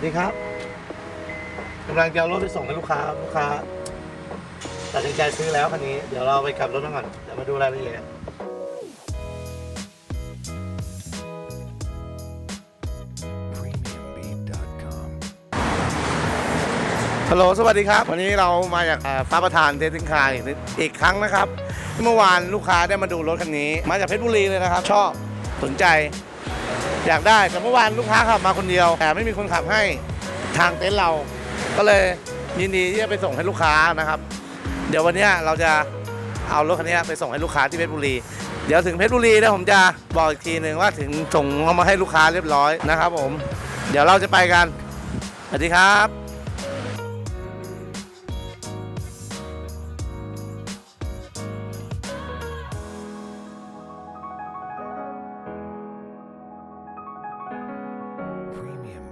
วัสดีครับกำลังจะเอารถไปส่งให้ลูกค้าครับลูกค้าตัดสินใจซื้อแล้วคันนี้เดี๋ยวเราไปกลับรถมาก่อนเดี๋ยวมาดูรายละเอียด premiumbeat.com. ฮัลโหลสวัสดีครับ วันนี้เรามาจากอ่าฟ้าประธานเทสติงคาร์อีกอีกครั้งนะครับ เมื่อวานลูกค้าได้มาดูรถคันนี้ มาจากเพชรบุรีเลยนะครับ ชอบสนใจ อยากได้แต่เมื่อวานลูกค้าขับมาคนเดียว แต่ไม่มีคนขับให้ทางเต็นท์เรา ก็เลยยินดีที่จะไปส่งให้ลูกค้านะครับ เดี๋ยววันนี้เราจะเอารถคันนี้ไปส่งให้ลูกค้าที่เพชรบุรี เดี๋ยวถึงเพชรบุรีแล้วผมจะบอกอีกทีหนึ่งว่าถึงส่งเอามาให้ลูกค้าเรียบร้อยนะครับ ผม เดี๋ยวเราจะไปกันสวัสดีครับ Premium